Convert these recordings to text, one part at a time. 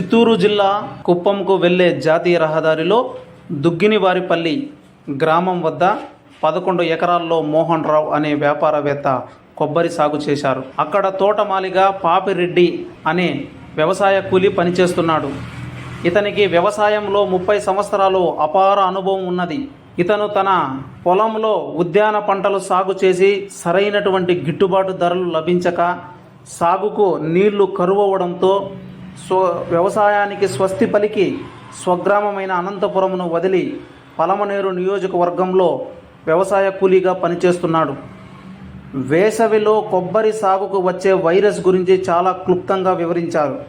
చిత్తూరు జిల్లా కుప్పంకు వెళ్ళే జాతీయ రహదారిలో దుగ్గినివారిపల్లి గ్రామం వద్ద పదకొండు ఎకరాల్లో మోహన్ రావు అనే వ్యాపారవేత్త కొబ్బరి సాగు చేశారు. అక్కడ తోటమాలిగా పాపిరెడ్డి అనే వ్యవసాయ కూలి పనిచేస్తున్నాడు. ఇతనికి వ్యవసాయంలో ముప్పై సంవత్సరాలు అపార అనుభవం ఉన్నది. ఇతను తన పొలంలో ఉద్యాన పంటలు సాగు చేసి సరైనటువంటి గిట్టుబాటు ధరలు లభించక సాగుకు నీళ్ళు కరువవడంతో స్వ వ్యవసాయానికి స్వస్తి పలికి స్వగ్రామమైన అనంతపురమును వదిలి పలమనేరు నియోజకవర్గంలో వ్యవసాయ కూలీగా పనిచేస్తున్నాడు. వేసవిలో కొబ్బరి సాగుకు వచ్చే వైరస్ గురించి చాలా క్లుప్తంగా వివరించారు.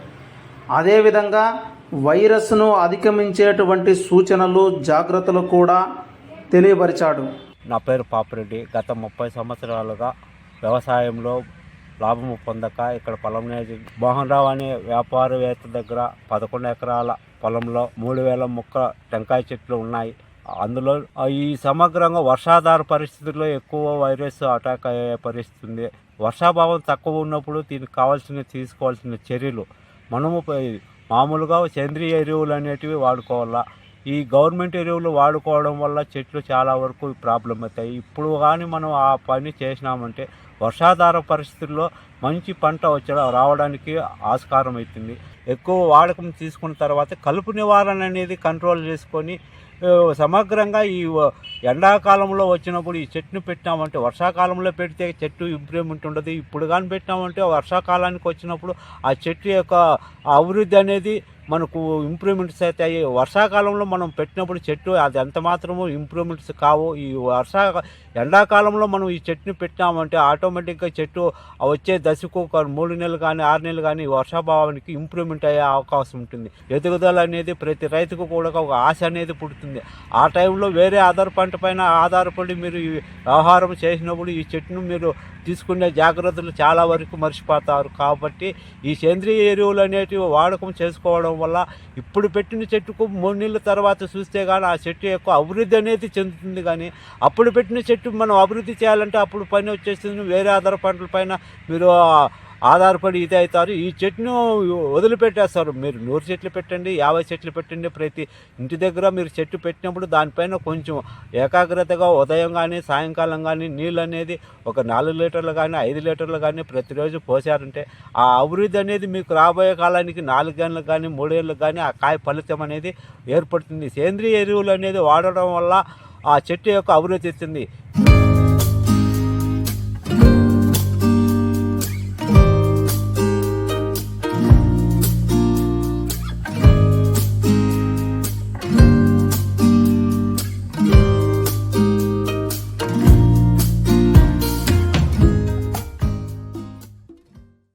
అదేవిధంగా వైరస్ను అధిగమించేటువంటి సూచనలు జాగ్రత్తలు కూడా తెలియపరిచాడు. నా పేరు పాపిరెడ్డి. గత ముప్పై సంవత్సరాలుగా వ్యవసాయంలో లాభము పొందక ఇక్కడ పొలం మోహన్రావు మోహన్ రావు అనే వ్యాపారవేత్త దగ్గర పదకొండు ఎకరాల పొలంలో మూడు వేల మొక్క టెంకాయ చెట్లు ఉన్నాయి. అందులో ఈ సమగ్రంగా వర్షాధార పరిస్థితుల్లో ఎక్కువ వైరస్ అటాక్ అయ్యే పరిస్థితి ఉంది. వర్షాభావం తక్కువ ఉన్నప్పుడు దీనికి కావాల్సిన తీసుకోవాల్సిన చర్యలు మనము మామూలుగా సేంద్రియ ఎరువులు అనేటివి వాడుకోవాలా? ఈ గవర్నమెంట్ ఎరువులు వాడుకోవడం వల్ల చెట్లు చాలా వరకు ప్రాబ్లం అవుతాయి. ఇప్పుడు కానీ మనం ఆ పని చేసినామంటే వర్షాధార పరిస్థితుల్లో మంచి పంట వచ్చ రావడానికి ఆస్కారం అవుతుంది ఎక్కువ వాడకం తీసుకున్న తర్వాత కలుపు నివారణ అనేది కంట్రోల్ చేసుకొని సమగ్రంగా ఈ ఎండాకాలంలో వచ్చినప్పుడు ఈ చెట్టును పెట్టినామంటే వర్షాకాలంలో పెడితే చెట్టు ఇంప్రూవ్మెంట్ ఉండదు ఇప్పుడు కానీ పెట్టినామంటే వర్షాకాలానికి వచ్చినప్పుడు ఆ చెట్టు యొక్క అభివృద్ధి అనేది మనకు ఇంప్రూవ్మెంట్స్ అవుతాయి వర్షాకాలంలో మనం పెట్టినప్పుడు చెట్టు అది ఎంత మాత్రము ఇంప్రూవ్మెంట్స్ కావు. ఈ వర్షా ఎండాకాలంలో మనం ఈ చెట్టుని పెట్టినామంటే ఆటోమేటిక్గా చెట్టు వచ్చే దశకు ఒక మూడు నెలలు కానీ ఆరు నెలలు కానీ వర్షాభావానికి ఇంప్రూవ్మెంట్ అయ్యే అవకాశం ఉంటుంది. ఎదుగుదల అనేది ప్రతి రైతుకు కూడా ఒక ఆశ అనేది పుడుతుంది. ఆ టైంలో వేరే ఆధార పంట పైన ఆధారపడి మీరు ఈ వ్యవహారం చేసినప్పుడు ఈ చెట్టును మీరు తీసుకునే జాగ్రత్తలు చాలా వరకు మర్చిపోతారు. కాబట్టి ఈ సేంద్రియ ఎరువులు అనేటివి వాడకం చేసుకోవడం వల్ల ఇప్పుడు పెట్టిన చెట్టుకు మూడు నెలల తర్వాత చూస్తే కానీ ఆ చెట్టు యొక్క అభివృద్ధి అనేది చెందుతుంది కానీ అప్పుడు పెట్టిన చెట్టు మనం అభివృద్ధి చేయాలంటే అప్పుడు పని వచ్చేస్తుంది వేరే ఆధార పంటల పైన మీరు ఆధారపడి ఇది అవుతారు. ఈ చెట్టును వదిలిపెట్టేస్తారు. మీరు నూరు చెట్లు పెట్టండి యాభై చెట్లు పెట్టండి. ప్రతి ఇంటి దగ్గర మీరు చెట్టు పెట్టినప్పుడు దానిపైన కొంచెం ఏకాగ్రతగా ఉదయం కానీ సాయంకాలం కానీ నీళ్ళు అనేది ఒక నాలుగు లీటర్లు కానీ ఐదు లీటర్లు కానీ ప్రతిరోజు పోసారంటే ఆ అభివృద్ధి అనేది మీకు రాబోయే కాలానికి నాలుగేళ్ళకి కానీ మూడేళ్ళకి కానీ ఆ కాయ ఫలితం అనేది ఏర్పడుతుంది. సేంద్రియ ఎరువులు అనేది వాడడం వల్ల ఆ చెట్టు యొక్క అభివృద్ధి ఇస్తుంది